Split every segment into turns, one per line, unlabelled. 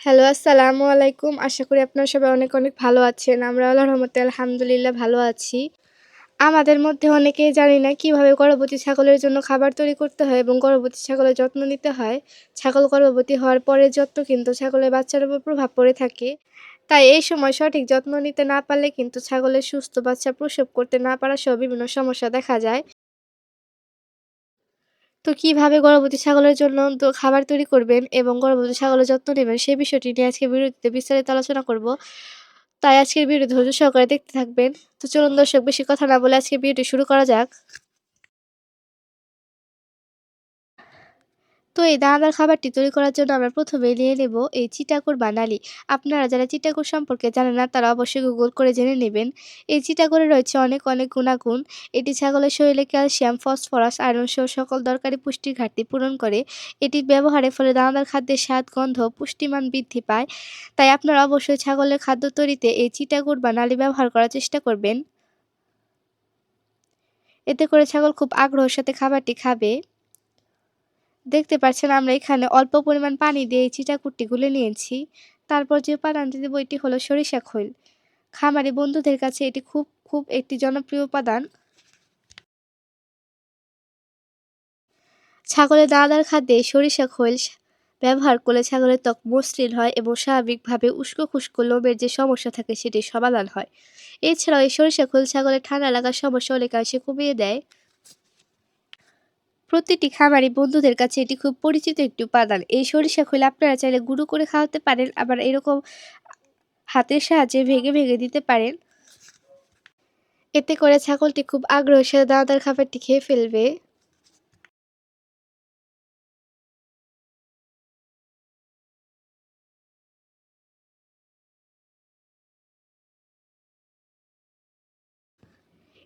Hello, আসসালামু আলাইকুম। আশা করি আপনারা সবাই অনেক, অনেক ভালো আছেন। আমরা আল্লাহর রহমতে আলহামদুলিল্লাহ ভালো আছি। আমাদের মধ্যে অনেকেই জানি না কীভাবে গর্ভবতী ছাগলের জন্য খাবার তৈরি করতে হয় এবং গর্ভবতী ছাগলের যত্ন নিতে হয়। ছাগল গর্ভবতী হওয়ার পরের যত্ন কিন্তু ছাগলের বাচ্চার উপর প্রভাব পড়ে থাকে। তাই এই সময় সঠিক যত্ন নিতে না পারলে কিন্তু ছাগলের সুস্থ বাচ্চা প্রসব করতে না পারা সহ বিভিন্ন সমস্যা দেখা যায়। তো কীভাবে গর্ভবতী ছাগলের জন্য তো খাবার তৈরি করবেন এবং গর্ভবতী ছাগলের যত্ন নেবেন সেই বিষয়টি নিয়ে আজকে ভিডিওতে বিস্তারিত আলোচনা করব। তাই আজকের ভিডিও ধৈর্য সহকারে দেখতে থাকবেন। তো চলুন দর্শক, বেশি কথা না বলে আজকে ভিডিওটি শুরু করা যাক। তো এই দানাদার খাবারটি তৈরি করার জন্য আমরা প্রথমে নিয়ে নেব এই চিটাকুর বানালি আপনারা যারা চিটাকুর সম্পর্কে জানেন না, তারা অবশ্যই গুগল করে জেনে নেবেন। এই চিটাকুরে রয়েছে অনেক অনেক গুণাগুণ। এটি ছাগলের শরীরে ক্যালসিয়াম, ফসফরাস, আয়রন সহ সকল দরকারি পুষ্টির ঘাটতি পূরণ করে। এটি ব্যবহারের ফলে দানাদার খাদ্যের স্বাদ, গন্ধ, পুষ্টিমান বৃদ্ধি পায়। তাই আপনারা অবশ্যই ছাগলের খাদ্য তৈরিতে এই চিটাগুড় বা নালি ব্যবহার করার চেষ্টা করবেন। এতে করে ছাগল খুব আগ্রহের সাথে খাবারটি খাবে। দেখতে পাচ্ছেন আমরা এখানে অল্প পরিমাণ পানি দিয়ে এই চিটাকুটটি গুলে নিয়েছি। তারপর যে উপাদানটি দেবো এটি হলো সরিষা খৈল। খামারি বন্ধুদের কাছে এটি খুব খুব একটি জনপ্রিয় উপাদান। ছাগলের দানাদার খাদ্যে সরিষা খৈল ব্যবহার করলে ছাগলের ত্বক মসৃণ হয় এবং স্বাভাবিকভাবে উস্কো খুস্কো লোমের যে সমস্যা থাকে সেটি সমাধান হয়। এছাড়াও এই সরিষা খৈল ছাগলের ঠান্ডা লাগার সমস্যা অনেকাংশে কমিয়ে দেয়। প্রতিটি খামারি বন্ধুদের কাছে এটি খুব পরিচিত একটি উপাদান। এই সরিষা খৈল আপনারা চাইলে গুঁড়ো করে খাওয়াতে পারেন, আবার এরকম হাতের সাহায্যে ভেঙে ভেঙে দিতে পারেন। এতে করে ছাগলটি খুব আগ্রহের সাথে দানাদার খাবারটি খেয়ে ফেলবে।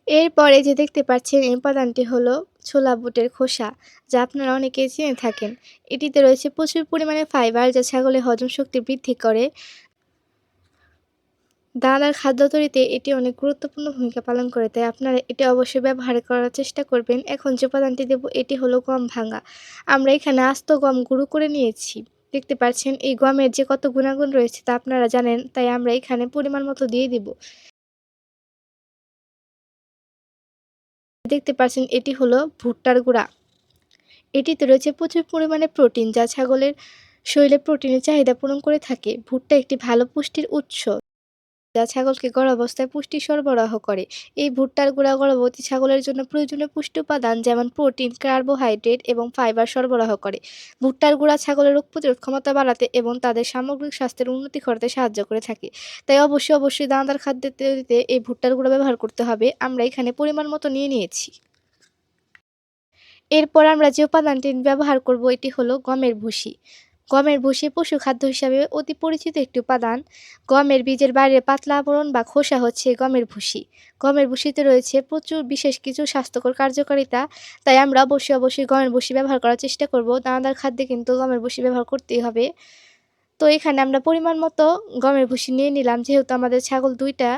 এরপরে যে দেখতে পাচ্ছেন, এই উপাদানটি হলো ছোলা বুটের খোসা, যা আপনারা অনেকেই চিনে থাকেন। এটিতে রয়েছে প্রচুর পরিমাণে ফাইবার যা ছাগলের হজম শক্তি বৃদ্ধি করে। দানাদার খাদ্য তৈরিতে এটি অনেক গুরুত্বপূর্ণ ভূমিকা পালন করে, তাই আপনারা এটি অবশ্যই ব্যবহার করার চেষ্টা করবেন। এখন যে উপাদানটি দেব, এটি হলো গম ভাঙা। আমরা এখানে আস্ত গম গুঁড়ো করে নিয়েছি। দেখতে পাচ্ছেন, এই গমের যে কত গুণাগুণ রয়েছে তা আপনারা জানেন, তাই আমরা এখানে পরিমাণ মতো দিয়ে দিব। দেখতে পাচ্ছেন, এটি হলো ভুট্টার গুঁড়া। এটিতে রয়েছে প্রচুর পরিমাণে প্রোটিন, যা ছাগলের শরীরে প্রোটিনের চাহিদা পূরণ করে থাকে। ভুট্টা একটি ভালো পুষ্টির উৎস। যা ছাগলকে গর্ভাবস্থায় পুষ্টি সরবরাহ করে। এই ভুট্টার গুঁড়া গর্ভবতী ছাগলের জন্য প্রয়োজনীয় পুষ্টি উপাদান যেমন প্রোটিন, কার্বোহাইড্রেট এবং ফাইবার সরবরাহ করে। ভুট্টার গুঁড়া ছাগলের রোগ প্রতিরোধ ক্ষমতা বাড়াতে এবং তাদের সামগ্রিক স্বাস্থ্যের উন্নতি করতে সাহায্য করে থাকে। তাই অবশ্যই অবশ্যই দানাদার খাদ্যের তৈরিতে এই ভুট্টার গুঁড়া ব্যবহার করতে হবে। আমরা এখানে পরিমাণ মতো নিয়ে নিয়েছি। এরপর আমরা যে উপাদানটি ব্যবহার করব, এটি হলো গমের ভুসি। গমের ভুসি পশু খাদ্য হিসাবে অতি পরিচিত একটি উপাদান। গমের বীজের বাইরে পাতলা আবরণ বা খোসা হচ্ছে গমের ভুসি গমের ভুসিতে রয়েছে প্রচুর বিশেষ কিছু স্বাস্থ্যকর কার্যকারিতা, তাই আমরা অবশ্যই অবশ্যই গমের ভুসি ব্যবহার করার চেষ্টা করব। দানাদার খাদ্যে কিন্তু গমের ভুসি ব্যবহার করতেই হবে। তো এখানে আমরা পরিমাণ মতো গমের ভুসি নিয়ে নিলাম, যেহেতু আমাদের ছাগল দুইটা।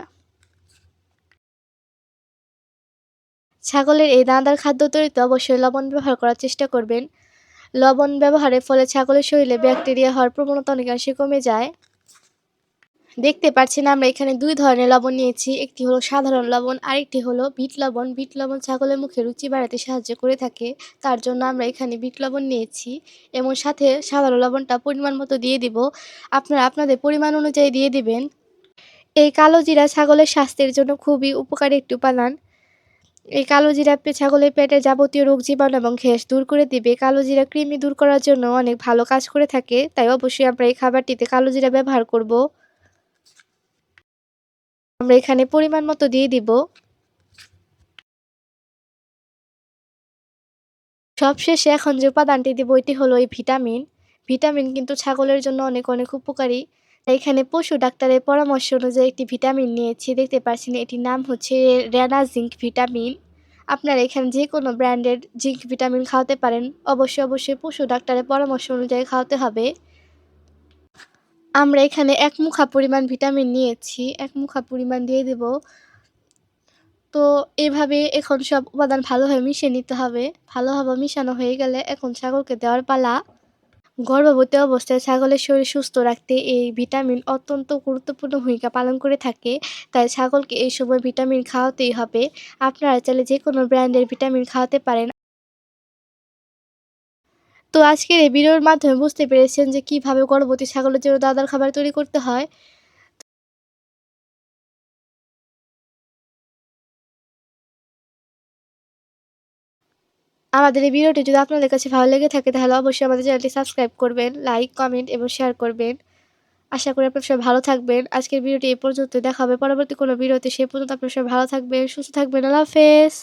ছাগলের এই দানাদার খাদ্য তৈরিতে অবশ্যই লবণ ব্যবহার করার চেষ্টা করবেন। লবণ ব্যবহারের ফলে ছাগলের শরীরে ব্যাকটেরিয়া হওয়ার প্রবণতা অনেকাংশে কমে যায়। দেখতে পাচ্ছেন, আমরা এখানে দুই ধরনের লবণ নিয়েছি। একটি হলো সাধারণ লবণ, আরেকটি হলো বিট লবণ। বিট লবণ ছাগলের মুখে রুচি বাড়াতে সাহায্য করে থাকে, তার জন্য আমরা এখানে বিট লবণ নিয়েছি। এবং সাথে সাধারণ লবণটা পরিমাণ মতো দিয়ে দিব। আপনারা আপনাদের পরিমাণ অনুযায়ী দিয়ে দিবেন। এই কালো জিরা ছাগলের স্বাস্থ্যের জন্য খুবই উপকারী একটি উপাদান। এই কালো জিরা ছাগলের পেটে যাবতীয় রোগ জীবাণু এবং ঘেস দূর করে দিবে। কালো জিরা কৃমি দূর করার জন্য অনেক ভালো কাজ করে থাকে, তাই অবশ্যই আমরা এই খাবারটিতে কালো জিরা ব্যবহার করব। আমরা এখানে পরিমাণ মতো দিয়ে দিব। সবশেষে এখন যে উপাদানটি দিব, এটি হলো এই ভিটামিন। ভিটামিন কিন্তু ছাগলের জন্য অনেক অনেক উপকারী। এখানে পশু ডাক্তারের পরামর্শ অনুযায়ী একটি ভিটামিন নিয়েছি, দেখতে পাচ্ছেন এটির নাম হচ্ছে রেনা জিঙ্ক ভিটামিন। আপনারা এখানে যে কোনো ব্র্যান্ডের জিঙ্ক ভিটামিন খাওয়াতে পারেন, অবশ্যই অবশ্যই পশু ডাক্তারের পরামর্শ অনুযায়ী খাওয়াতে হবে। আমরা এখানে এক মুখা পরিমাণ ভিটামিন নিয়েছি, এক মুখা পরিমাণ দিয়ে দেব। তো এভাবে এখন সব উপাদান ভালোভাবে মিশিয়ে নিতে হবে। ভালোভাবে মিশানো হয়ে গেলে এখন ছাগলকে দেওয়ার পালা। গর্ভবতী অবস্থায় ছাগলের শরীর সুস্থ রাখতে এই ভিটামিন অত্যন্ত গুরুত্বপূর্ণ ভূমিকা পালন করে থাকে। তাই ছাগলকে এই সময় ভিটামিন খাওয়াতেই হবে। আপনারা চাইলে যে কোনো ব্র্যান্ডের ভিটামিন খাওয়াতে পারেন। তো আজকের এই ভিডিওর মাধ্যমে বুঝতে পেরেছেন যে কীভাবে গর্ভবতী ছাগলের জন্য দাদার খাবার তৈরি করতে হয়। আমাদের এই ভিডিওটি যদি আপনাদের কাছে ভালো লেগে থাকে, তাহলে অবশ্যই আমাদের চ্যানেলটি সাবস্ক্রাইব করবেন, লাইক, কমেন্ট এবং শেয়ার করবেন। আশা করি আপনার সবাই ভালো থাকবেন। আজকের ভিডিওটি এই পর্যন্ত দেখা হবে পরবর্তী কোনো ভিডিওতে। সে পর্যন্ত আপনার সবাই ভালো থাকবেন, সুস্থ থাকবেন। আল্লাহ হাফেজ।